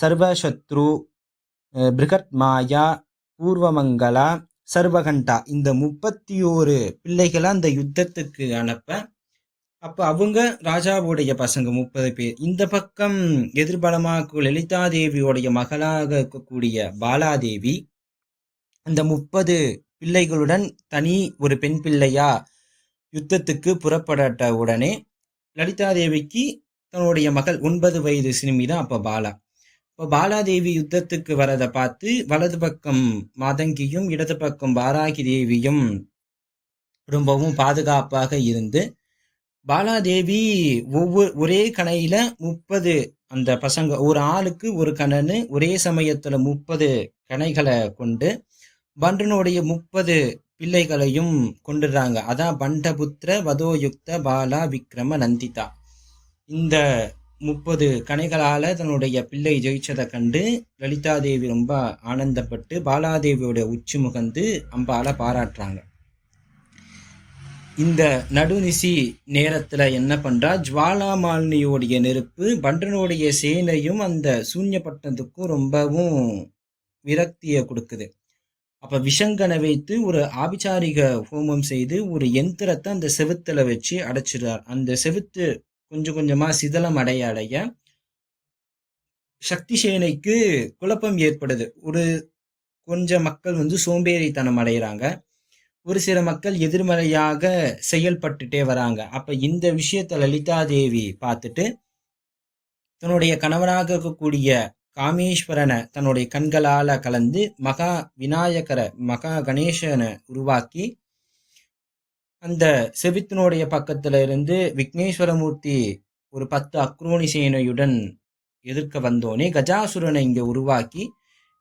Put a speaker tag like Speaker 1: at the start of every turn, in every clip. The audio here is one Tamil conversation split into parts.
Speaker 1: சர்வசத்ரு அஹ், பிருகத் மாயா பூர்வமங்களா சர்வகண்டா இந்த முப்பத்தி ஓரு பிள்ளைகளை அந்த யுத்தத்துக்கு அனுப்ப. அப்போ அவங்க ராஜாவுடைய பசங்க முப்பது பேர். இந்த பக்கம் எதிர்பலமாக லலிதா தேவியுடைய மகளாக இருக்கக்கூடிய பாலாதேவி அந்த முப்பது பிள்ளைகளுடன் தனி ஒரு பெண் பிள்ளையா யுத்தத்துக்கு புறப்படட்ட உடனே லலிதா தேவிக்கு தன்னுடைய மகள் ஒன்பது வயது சிறுமி தான் அப்போ பாலா. இப்போ பாலாதேவி யுத்தத்துக்கு வரதை பார்த்து வலது பக்கம் மாதங்கியும் இடது பக்கம் பாராகி தேவியும் ரொம்பவும் பாதுகாப்பாக இருந்து பாலாதேவி ஒவ்வொரு ஒரே கணையில முப்பது அந்த பசங்க ஒரு ஆளுக்கு ஒரு கணன்னு ஒரே சமயத்துல முப்பது கணைகளை கொண்டு பண்டனுடைய முப்பது பிள்ளைகளையும் கொண்டுடுறாங்க. அதான் பண்டபுத்திர வதோயுக்த பாலா விக்ரம நந்திதா. இந்த முப்பது கணைகளால் தன்னுடைய பிள்ளை ஜெயிச்சதை கண்டு லலிதாதேவி ரொம்ப ஆனந்தப்பட்டு பாலாதேவியோட உச்சி முகந்து அம்பால பாராட்டுறாங்க. இந்த நடுநிசி நேரத்தில் என்ன பண்ணுறா ஜுவாலாமாலினியோடைய நெருப்பு பண்டனுடைய சேனையும் அந்த சூன்யப்பட்டத்துக்கும் ரொம்பவும் விரக்தியை கொடுக்குது. அப்போ விஷங்கனை வைத்து ஒரு ஆபிச்சாரிக ஹோமம் செய்து ஒரு எந்திரத்தை அந்த செவுத்தில் வச்சு அடைச்சிடுறார். அந்த செவுத்து கொஞ்சம் கொஞ்சமாக சிதலம் அடைய அடைய சக்தி சேனைக்கு குழப்பம் ஏற்படுது. ஒரு கொஞ்சம் மக்கள் வந்து சோம்பேறித்தனம் அடைகிறாங்க ஒரு சில மக்கள் எதிர்மறையாக செயல்பட்டுட்டே வராங்க. அப்போ இந்த விஷயத்த லலிதா தேவி பார்த்துட்டு தன்னுடைய கணவனாக இருக்கக்கூடிய காமேஸ்வரனை தன்னுடைய கண்களால் கலந்து மகா விநாயகரை மகா கணேசனை உருவாக்கி அந்த செவித்தினுடைய பக்கத்துல இருந்து விக்னேஸ்வரமூர்த்தி ஒரு பத்து அக்ரோணி சேனையுடன் எதிர்க்க வந்தோனே கஜாசுரனை இங்க உருவாக்கி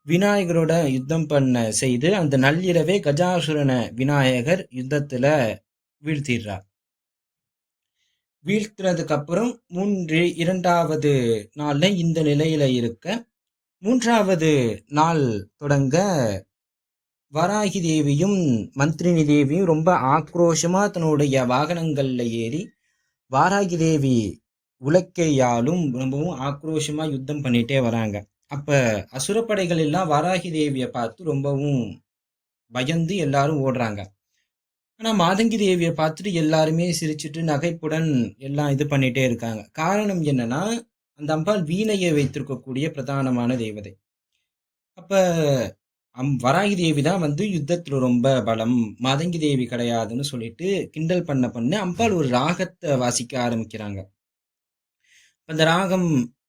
Speaker 1: விநாயகரோட யுத்தம் பண்ண செய்து அந்த நள்ளிரவே கஜாசுரனை விநாயகர் யுத்தத்துல வீழ்த்திடுறார். வீழ்த்தினதுக்கு அப்புறம் மூன்று இரண்டாவது நாள்ல இந்த நிலையில இருக்க மூன்றாவது நாள் தொடங்க வராகி தேவியும் மந்திரினி தேவியும் ரொம்ப ஆக்ரோஷமாக தன்னுடைய வாகனங்களில் ஏறி வாராகி தேவி உலக்கையாலும் ரொம்பவும் ஆக்ரோஷமாக யுத்தம் பண்ணிட்டே வராங்க. அப்போ அசுரப்படைகள் எல்லாம் வாராகி தேவியை பார்த்து ரொம்பவும் பயந்து எல்லாரும் ஓடுறாங்க. ஆனால் மாதங்கி தேவியை பார்த்துட்டு எல்லாருமே சிரிச்சிட்டு நகைப்புடன் எல்லாம் இது பண்ணிட்டே இருக்காங்க. காரணம் என்னன்னா அந்த அம்பாள் வீணையை வைத்திருக்கக்கூடிய பிரதானமான தேவதை. அப்போ அம் வராகி தேவி தான் வந்து யுத்தத்தில் ரொம்ப பலம் மதங்கி தேவி கிடையாதுன்னு சொல்லிட்டு கிண்டல் பண்ண பண்ண அம்பாள் ஒரு ராகத்தை வாசிக்க ஆரம்பிக்கிறாங்க. அந்த ராகம்